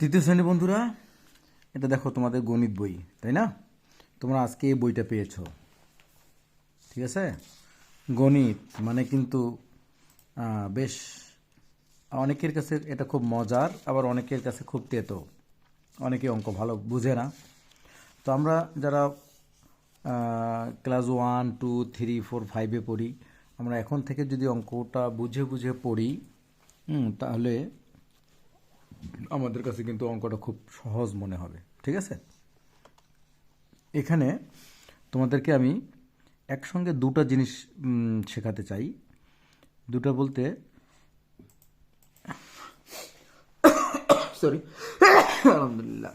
তৃতীয় শ্রেণি বন্ধুরা, এটা দেখো তোমাদের গণিত বই, তাই না? তোমরা আজকে এই বইটা পেয়েছ। ঠিক আছে? গণিত মানে কিন্তু বেশ, অনেকের কাছে এটা খুব মজার, আবার অনেকের কাছে খুব তেতো। অনেকে অঙ্ক ভালো বুঝে না। তো আমরা যারা class one, two, three, four, ফাইভে পড়ি, আমরা এখন থেকে যদি অঙ্কটা বুঝে বুঝে পড়ি তাহলে আমাদের কাছে কিন্তু অঙ্কটা খুব সহজ মনে হবে, ঠিক আছে? এখানে তোমাদেরকে আমি একসঙ্গে দুটো জিনিস শেখাতে চাই। দুটো বলতে সরি আলহামদুলিল্লাহ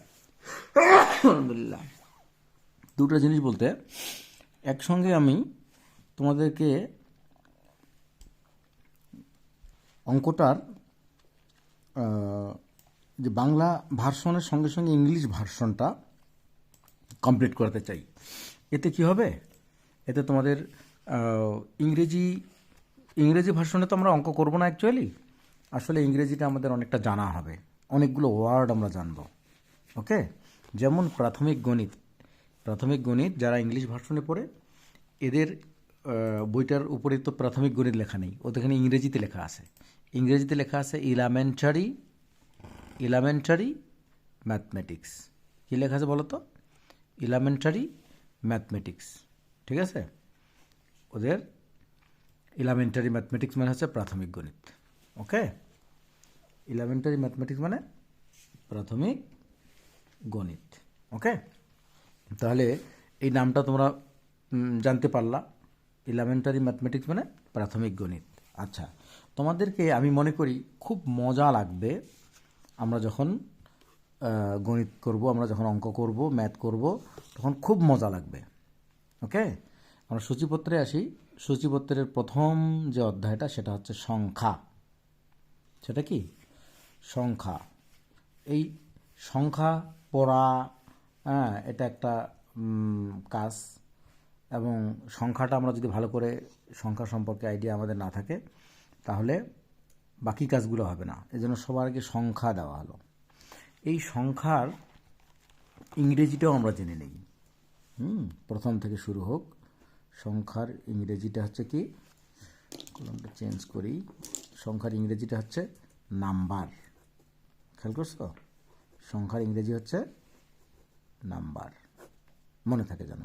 আলহামদুলিল্লাহ। দুটো জিনিস বলতে, একসঙ্গে আমি তোমাদেরকে অঙ্কটার যে বাংলা ভার্সনের সঙ্গে সঙ্গে ইংলিশ ভার্সনটা কমপ্লিট করতে চাই। এতে কি হবে? এতে তোমাদের ইংরেজি ইংরেজি ভার্সনে তো আমরা অঙ্ক করব না অ্যাকচুয়ালি আসলে ইংরেজিটা আমাদের অনেকটা জানা হবে। অনেকগুলো ওয়ার্ড আমরা জানব। ওকে যেমন প্রাথমিক গণিত। প্রাথমিক গণিত যারা ইংলিশ ভার্সনে পড়ে, এদের বইটার উপরে তো প্রাথমিক গণিত লেখা নেই। ওদের এখানে ইংরেজিতে লেখা আছে। ইংরেজিতে লেখা আছে ইলামেন্টারি ইলামেন্টারি ম্যাথমেটিক্স কী লেখা আছে বলো তো ইলামেন্টারি ম্যাথমেটিক্স ঠিক আছে? ওদের ইলামেন্টারি ম্যাথমেটিক্স মানে হচ্ছে প্রাথমিক গণিত। ওকে? ইলামেন্টারি ম্যাথমেটিক্স মানে প্রাথমিক গণিত। ওকে? তাহলে এই নামটা তোমরা জানতে পারলা। ইলামেন্টারি ম্যাথমেটিক্স মানে প্রাথমিক গণিত। আচ্ছা তোমাদেরকে আমি মনে করি খুব মজা লাগবে আমরা যখন গণিত করব, আমরা যখন অঙ্ক করব, ম্যাথ করব, তখন খুব মজা লাগবে। ওকে? আমরা সূচিপত্রে আসি। সূচিপত্রের প্রথম যে অধ্যায়টা, সেটা হচ্ছে সংখ্যা। সেটা কি? সংখ্যা। এই সংখ্যা পড়া হ্যাঁ এটা একটা কাজ। এবং সংখ্যাটা আমরা যদি ভালো করে, সংখ্যা সম্পর্কে আইডিয়া আমাদের না থাকে, তাহলে বাকি কাজগুলো হবে না। এই জন্য সবার আগে সংখ্যা দেওয়া হলো। এই সংখ্যার ইংরেজিটাও আমরা জেনে নিই। হুম, প্রথম থেকে শুরু হোক। সংখ্যার ইংরেজিটা হচ্ছে কি? কলমটা চেঞ্জ করি। সংখ্যার ইংরেজিটা হচ্ছে নাম্বার। খেয়াল করছ? সংখ্যার ইংরেজি হচ্ছে নাম্বার। মনে থাকে যেন।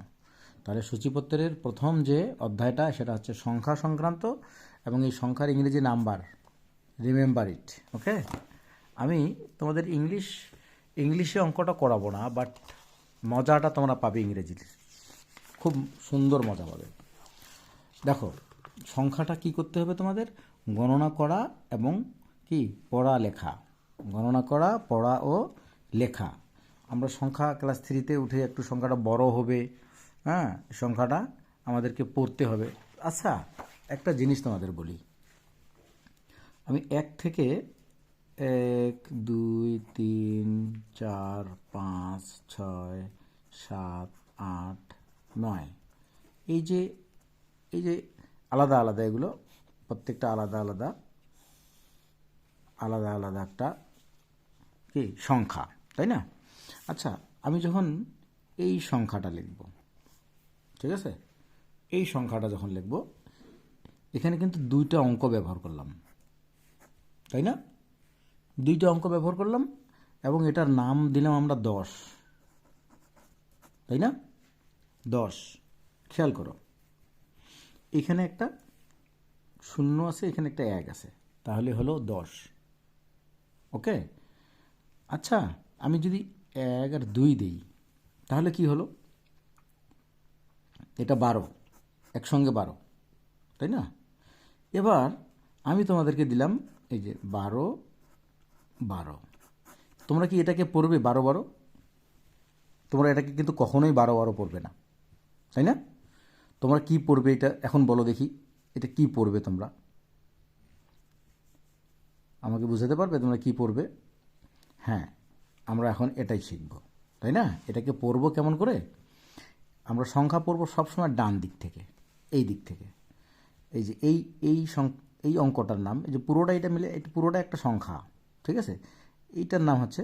তাহলে সূচিপত্রের প্রথম যে অধ্যায়টা, সেটা হচ্ছে সংখ্যা সংক্রান্ত এবং এই সংখ্যার ইংরেজি নাম্বার। রিমেম্বার ইট ওকে আমি তোমাদের ইংলিশ ইংলিশে অঙ্কটা করাবো না বাট মজাটা তোমরা পাবে ইংরেজিতে। খুব সুন্দর মজা পাবে দেখো, সংখ্যাটা কি করতে হবে তোমাদের? গণনা করা এবং কি? পড়া, লেখা। গণনা করা, পড়া ও লেখা। আমরা সংখ্যা ক্লাস থ্রিতে উঠে একটু সংখ্যাটা বড় হবে হ্যাঁ? সংখ্যাটা আমাদেরকে পড়তে হবে। আচ্ছা একটা জিনিস তোমাদের বলি। আমি এক থেকে এক, দুই, তিন, চার, পাঁচ, ছয়, সাত, আট, নয়। এই যে এই যে আলাদা আলাদা এগুলো, প্রত্যেকটা আলাদা আলাদা আলাদা আলাদা একটা কি, সংখ্যা, তাই না? আচ্ছা আমি যখন এই সংখ্যাটা লিখব, ঠিক আছে? এই সংখ্যাটা যখন লিখব, এখানে কিন্তু দুইটা অঙ্ক ব্যবহার করলাম। তাই না? দুইটা অঙ্ক ব্যবহার করলাম এবং এটার নাম দিলাম আমরা দশ। তাই না? দশ। খেয়াল করো। এখানে একটা শূন্য আছে, এখানে একটা এক আছে। তাহলে হলো দশ। ওকে? আচ্ছা আমি যদি এক আর দুই দিই, তাহলে কি হলো? এটা বারো। একসঙ্গে বারো। তাই না? এবার আমি তোমাদেরকে দিলাম এই যে বারো বারো। তোমরা কি এটাকে পড়বে বারো বারো? তোমরা এটাকে কিন্তু কখনোই বারো বারো পড়বে না। তাই না? তোমরা কি পড়বে এটা? এখন বলো দেখি, এটা কি পড়বে তোমরা? আমাকে বুঝাতে পারবে তোমরা কি পড়বে? হ্যাঁ আমরা এখন এটাই শিখব। তাই না? এটাকে পড়ব কেমন করে? আমরা সংখ্যা পড়ব সবসময় ডান দিক থেকে, এই দিক থেকে। এই যে এই এই এই অঙ্কটার নাম, এই যে পুরোটা এটা মিলে এটা পুরোটা একটা সংখ্যা, ঠিক আছে? এইটার নাম হচ্ছে,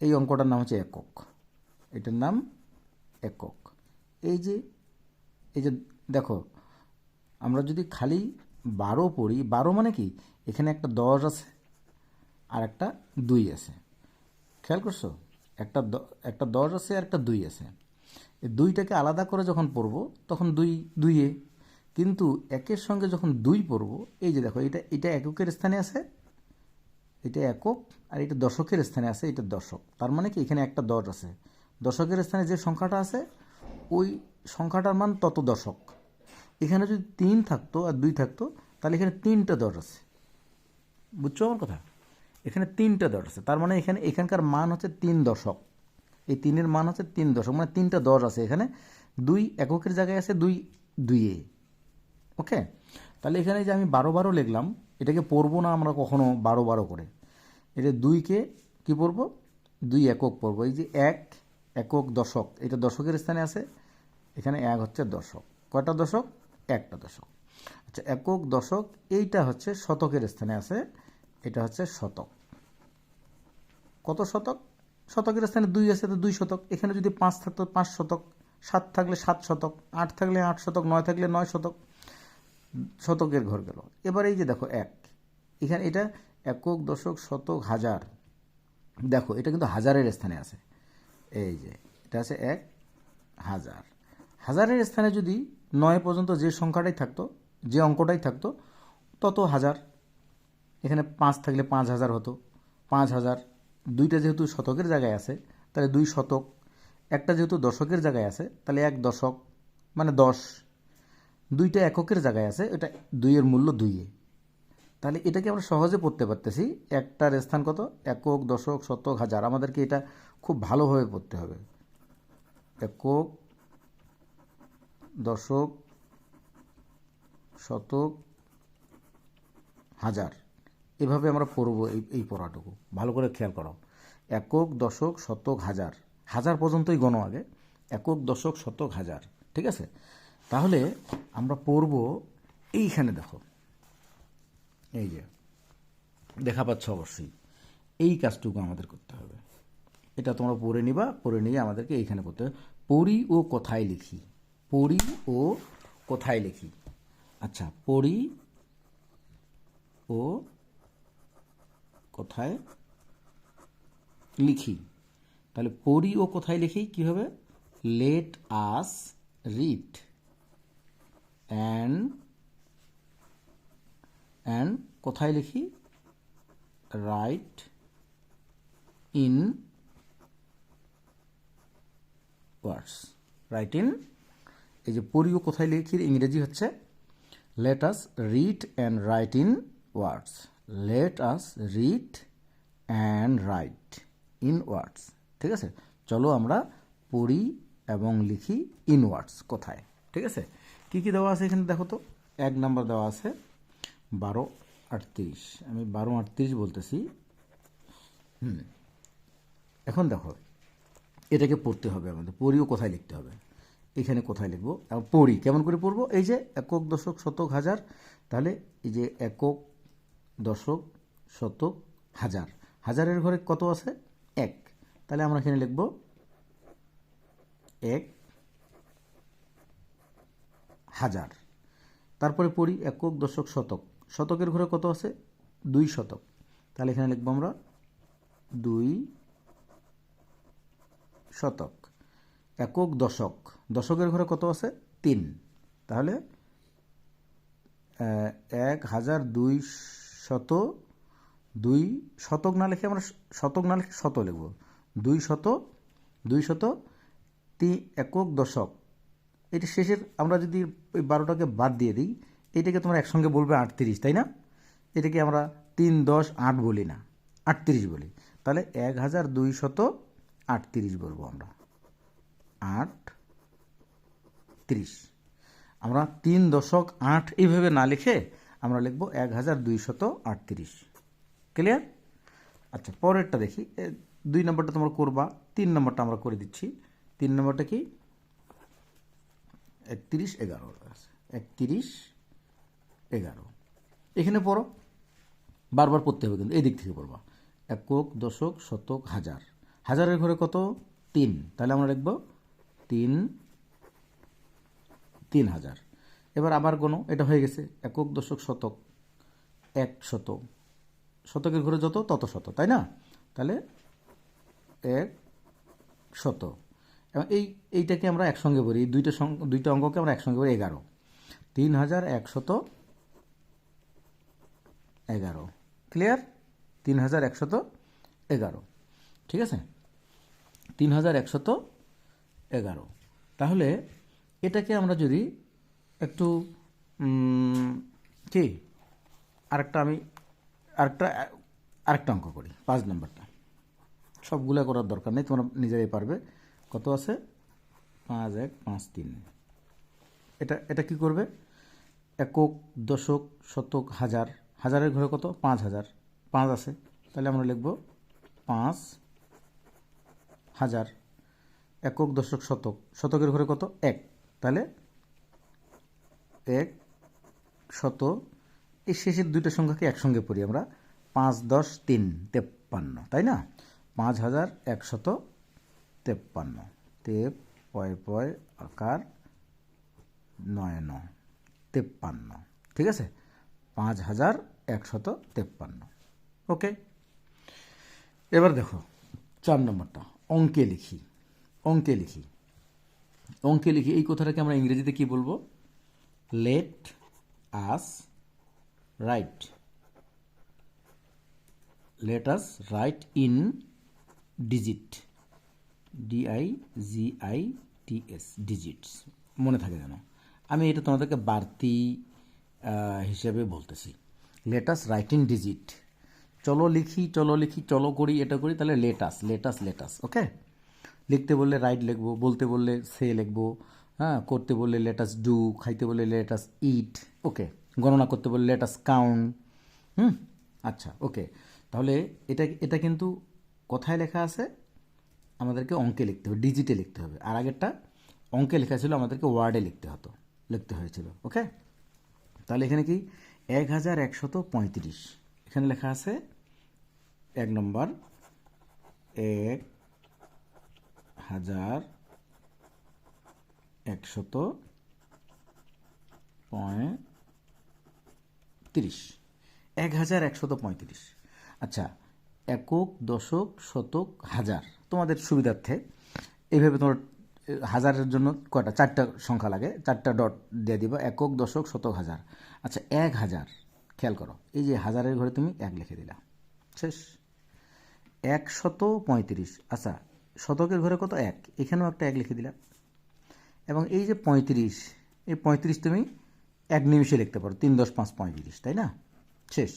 এই অঙ্কটার নাম হচ্ছে একক। এটার নাম একক। এই যে এই যে দেখো, আমরা যদি খালি বারো পড়ি, বারো মানে কি? এখানে একটা দশ আছে, আর একটা দুই আছে। খেয়াল করছ? একটা একটা দশ আছে আর একটা দুই আছে। এই দুইটাকে আলাদা করে যখন পড়ব, তখন দুই দুইয়ে কিন্তু একের সঙ্গে যখন দুই পড়ব, এই যে দেখো, এটা এটা এককের স্থানে আছে, এটা একক, আর এটা দশকের স্থানে আছে, এটা দশক। তার মানে কি, এখানে একটা দশ আছে। দশকের স্থানে যে সংখ্যাটা আছে, ওই সংখ্যাটার মান তত দশক। এখানে যদি তিন থাকতো আর দুই থাকতো, তাহলে এখানে তিনটা দশ আছে। বুঝছ আমার কথা? এখানে তিনটা দশ আছে। তার মানে এখানে, এখানকার মান হচ্ছে তিন দশক। এই তিনের মান হচ্ছে তিন দশক মানে তিনটা দশ আছে এখানে। দুই এককের জায়গায় আছে, দুই দুইয়ে ওকে? তাহলে এখানে যে আমি বারো বারো লিখলাম, এটাকে পড়ব না আমরা কখনো বারো বারো করে। এটা দুইকে কি পড়ব? দুই একক পড়ব। এই যে এক, একক দশক, এটা দশকের স্থানে আছে, এখানে এক হচ্ছে দশক। কয়টা দশক? একটা দশক। আচ্ছা একক দশক, এইটা হচ্ছে শতকের স্থানে আছে, এটা হচ্ছে শতক। কত শতক? শতকের স্থানে দুই আছে, তো দুই শতক। এখানে যদি পাঁচ থাকতো, পাঁচ শতক, সাত থাকলে সাত শতক, আট থাকলে আট শতক, নয় থাকলে নয় শতক। শতকের ঘর গেল। এবার এই যে দেখো এক। এখানে এটা একক, দশক, শতক, হাজার। দেখো, এটা কিন্তু হাজারের স্থানে আছে। এই যে, এটা আছে এক হাজার। হাজারের স্থানে যদি নয় পর্যন্ত যে সংখ্যাটাই থাকতো, যে অঙ্কটাই থাকতো, তত হাজার। এখানে পাঁচ থাকলে পাঁচ হাজার হতো। পাঁচ হাজার, দুইটা যেহেতু শতকের জায়গায় আছে, তাহলে দুই শতক। একটা যেহেতু দশকের জায়গায় আছে, তাহলে এক দশক মানে দশ। দুইটা এককের জায়গায় আছে, এটা দুইয়ের মূল্য দুইয়ে। তাহলে এটাকে আমরা সহজে পড়তে পারতেছি, একটার স্থান কত? একক, দশক, শতক, হাজার। আমাদেরকে এটা খুব ভালোভাবে পড়তে হবে। একক, দশক, শতক, হাজার। এভাবে আমরা পড়ব এই এই পড়াটুকু। ভালো করে খেয়াল করো। একক, দশক, শতক, হাজার। হাজার পর্যন্তই গণ আগে। একক, দশক, শতক, হাজার। ঠিক আছে? তাহলে আমরা পড়ব এইখানে দেখো। এই যে, দেখা পাচ্ছ অবশ্যই। এই কাজটুকু আমাদের করতে হবে। এটা তোমরা পড়ে নিবা, পড়ে নিয়ে আমাদেরকে এইখানে করতে হবে। পড়ি ও কোথায় লিখি। পড়ি ও কোথায় লিখি। আচ্ছা পড়ি ও কোথায় লিখি। তাহলে পড়ি ও কোথায় লিখি, কি হবে? Let us read and and কোথায় লিখি? Write in words write in এই যে পড়িও কোথায় লিখির ইংরেজি হচ্ছে let us read and write in words let us read and write in words ঠিক আছে? চলো আমরা পড়ি এবং লিখি ইন ওয়ার্ডস কোথায়? ঠিক আছে? কী কী দেওয়া আছে এখানে দেখো তো? এক নাম্বার দেওয়া আছে বারো আটত্রিশ। আমি বারো আটত্রিশ বলতেছি। হুম। এখন দেখো, এটাকে পড়তে হবে আমাদের। পড়িও কোথায় লিখতে হবে? এখানে কোথায় লিখব? পড়ি। কেমন করে পড়ব? এই যে একক, দশক, শতক, হাজার। তাহলে এই যে একক, দশক, শতক, হাজার। হাজারের ঘরে কত আছে? এক। তাহলে আমরা এখানে লিখব এক হাজার। তারপরে পড়ি একক দশক শতক। শতকের ঘরে কত আছে? দুই শতক। তাহলে এখানে লিখব আমরা দুই শতক। একক দশক। দশকের ঘরে কত আছে? তিন। তাহলে এক হাজার দুই শত, দুই শতক না লিখে আমরা শতক না লিখে শত লিখব। দুই শত দুই শত তি একক দশক। এটা শেষের আমরা যদি ওই বারোটাকে বাদ দিয়ে দিই, এটাকে তোমরা একসঙ্গে বলবে আটত্রিশ, তাই না? এটাকে আমরা তিন দশ আট বলি না, আটত্রিশ বলি। তাহলে এক হাজার দুই শত আটত্রিশ বলব আমরা। আট তিরিশ আমরা তিন দশক আট এইভাবে না লিখে আমরা লিখব এক হাজার দুইশত আটত্রিশ। ক্লিয়ার আচ্ছা পরেরটা দেখি। দুই নম্বরটা তোমরা করবা, তিন নম্বরটা আমরা করে দিচ্ছি। তিন নম্বরটা কি? একত্রিশ এগারো আছে একত্রিশ এগারো। এখানে পড়ো। বারবার পড়তে হবে কিন্তু এই দিক থেকে পড়বা। একক, দশক, শতক, হাজার। হাজারের ঘরে কত? তিন। তাহলে আমরা লিখব তিন তিন হাজার। এবার আবার কোনো এটা হয়ে গেছে। একক, দশক, শতক, এক শত শতকের ঘরে যত, তত শত, তাই না? তাহলে এক শত এবং এই, এইটাকে আমরা একসঙ্গে বলি দুইটা দুইটা অঙ্ককে আমরা একসঙ্গে বলি এগারো। তিন হাজার একশত এগারো। ক্লিয়ার তিন হাজার একশত এগারো। ঠিক আছে? তিন হাজার একশত এগারো। তাহলে এটাকে আমরা যদি একটু কি? আরেকটা আমি, আরেকটা আরেকটা অঙ্ক করি, পাঁচ নম্বরটা। সবগুলা করার দরকার নেই, তোমরা নিজেরাই পারবে। কত আছে? পাঁচ এক পাঁচ তিন। এটা এটা কি করবে? একক, দশক, শতক, হাজার। হাজারের ঘরে কত? পাঁচ হাজার। পাঁচ আছে। তাহলে আমরা লিখব পাঁচ হাজার। একক, দশক, শতক। শতকের ঘরে কত? এক। তাহলে এক শত এই শেষের দুইটা সংখ্যাকে একসঙ্গে পড়ি আমরা। পাঁচ, দশ, তিন, তেপ্পান্ন। তাই না? পাঁচ হাজার একশত তেপ্পান্ন। তেপ, পয় পয়, আকার, নয়, ন। তেপ্পান্ন। ঠিক আছে? পাঁচ হাজার একশত তেপ্পান্ন। ওকে? এবার দেখো, চার নম্বরটা। অঙ্কে লিখি। অঙ্কে লিখি। অঙ্কে লিখি, এই কথাটাকে আমরা ইংরেজিতে কি বলব? Let us write let us write in digit D I G I T S digits মনে থাকে যেন। আমি এটা তোমাদেরকে বাড়তি হিসেবে বলতেছি। লেটাস রাইট ডিজিট চলো লিখি চলো লিখি, চলো করি, এটা করি, তাহলে লেটাস লেটাস লেটাস ওকে লিখতে বললে রাইট লিখব, বলতে বললে সে লিখব হ্যাঁ? করতে বললে লেটাস ডু খাইতে বললে লেটাস ইট ওকে গণনা করতে বললে লেটাস কাউন্ট হুম? আচ্ছা ওকে তাহলে এটা এটা কিন্তু কথায় লেখা আছে? আমাদেরকে অঙ্কে লিখতে হবে ডিজিটে লিখতে হবে। আর আগেরটা অঙ্কে লেখা ছিল, আমাদেরকে ওয়ার্ডে লিখতে হতো, লিখতে হয়েছিল ওকে তাহলে এখানে কি? এক হাজার একশত পঁয়ত্রিশ। এখানে লেখা আছে, এক নম্বর, এক হাজার একশত পঁয়ত্রিশ। এক হাজার একশত পঁয়ত্রিশ। আচ্ছা একক, দশক, শতক, হাজার। তোমাদের সুবিধার্থে এইভাবে তোমার হাজারের জন্য কয়টা? চারটা সংখ্যা লাগে। চারটা ডট দিয়ে দিবা। একক, দশক, শতক, হাজার। আচ্ছা এক হাজার। খেয়াল করো, এই যে হাজারের ঘরে তুমি এক লিখে দিলা। শেষ। একশত পঁয়ত্রিশ। আচ্ছা শতকের ঘরে কত? এক। এখানেও একটা এক লিখে দিলা। এবং এই যে পঁয়ত্রিশ, এই পঁয়ত্রিশ তুমি এক নিমিষে লিখতে পারো। তিন দশ পাঁচ পঁয়ত্রিশ, তাই না? শেষ।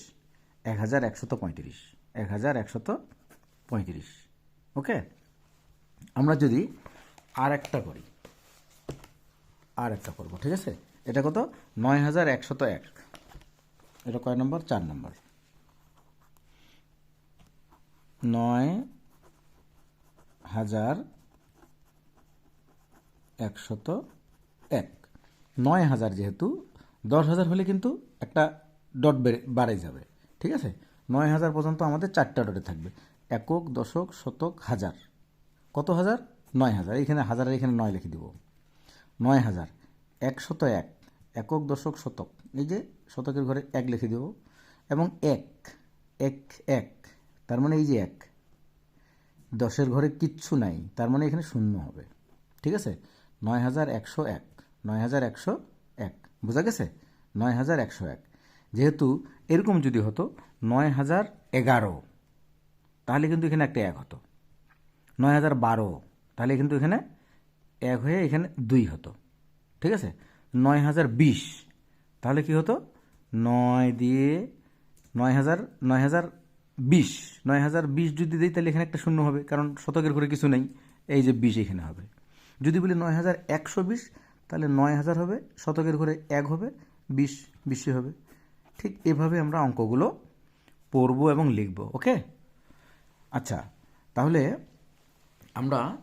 এক হাজার একশত পঁয়ত্রিশ। এক হাজার একশত পঁয়ত্রিশ। ওকে? আমরা যদি আর একটা করি আর একটা করব, ঠিক আছে? এটা কত? নয় হাজার একশত এক। এটা কয় নম্বর? চার নম্বর। নয় হাজার একশত এক। নয় হাজার যেহেতু, দশ হাজার হলে কিন্তু একটা ডট বেড়ে, বাড়ে যাবে, ঠিক আছে? নয় হাজার পর্যন্ত আমাদের চারটা ডটে থাকবে। একক, দশক, শতক, হাজার। কত হাজার? নয় হাজার। এইখানে হাজারের এখানে নয় লিখে দিব। নয় হাজার। একশত এক। একক, দশক, শতক। এই যে শতকের ঘরে এক লিখে দেব। এবং এক। এক এক। তার মানে এই যে এক। দশের ঘরে কিচ্ছু নাই। তার মানে এখানে শূন্য হবে। ঠিক আছে? নয় হাজার একশো এক। নয় হাজার একশো এক। বোঝা গেছে? নয় হাজার একশো এক। যেহেতু এরকম যদি হতো, নয় হাজার এগারো। তাহলে কিন্তু এখানে একটা এক হতো। নয় হাজার বারো, তাহলে কিন্তু এখানে এক হয়ে এখানে দুই হতো। ঠিক আছে? নয় হাজার বিশ, তাহলে কি হতো? নয় দিয়ে নয় হাজার নয় হাজার বিশ, নয় হাজার বিশ যদি দিই তাহলে এখানে একটা শূন্য হবে, কারণ শতকের ঘরে কিছু নেই। এই যে বিশ এখানে হবে। যদি বলি নয় হাজার একশো বিশ, তাহলে নয় হাজার হবে, শতকের ঘরে এক হবে, বিশ বিশে হবে। ঠিক এভাবে আমরা অঙ্কগুলো পড়ব এবং লিখব, ওকে? আচ্ছা তাহলে আমরা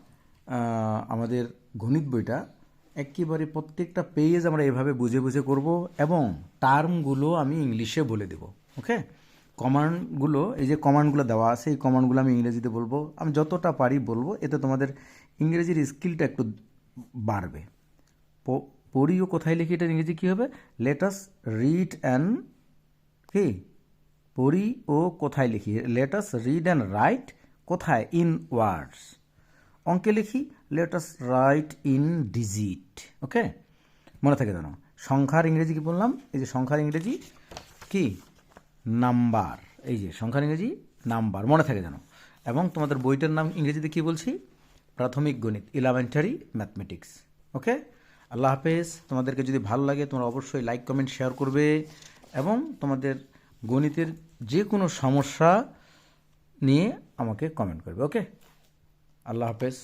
আমাদের গণিত বইটা একেবারে প্রত্যেকটা পেজ আমরা এভাবে বুঝে বুঝে করব এবং টার্মগুলো আমি ইংলিশে বলে দেব ওকে কমান্ডগুলো এই যে কমান্ডগুলো দেওয়া আছে, এই কমান্ডগুলো আমি ইংরেজিতে বলব। আমি যতটা পারি বলব, এতে তোমাদের ইংরেজির স্কিলটা একটু বাড়বে। প- পড়ি ও কোথায় লিখি এটা ইংরেজি কী হবে? লেটাস রিড অ্যান্ড কি? পড়ি ও কোথায় লিখি? Let us read and write কোথায়? ইন ওয়ার্ডস অঙ্কে লিখি let us write in digit okay মনে থাকে জানো সংখ্যার ইংরেজি কি বললাম? এই যে সংখ্যার ইংরেজি কি? নাম্বার এই যে সংখ্যার ইংরেজি নাম্বার মনে থাকে জানো এবং তোমাদের বইটার নাম ইংরেজিতে কি বলছি? প্রাথমিক গণিত ইলেমেন্টারি ম্যাথমেটিক্স ওকে আল্লাহ হাফেজ। তোমাদেরকে যদি ভালো লাগে তোমরা অবশ্যই লাইক কমেন্ট শেয়ার করবে। এবং তোমাদের গণিতের যে কোনো সমস্যা নিয়ে আমাকে কমেন্ট করবে ওকে আল্লাহ হাফেজ।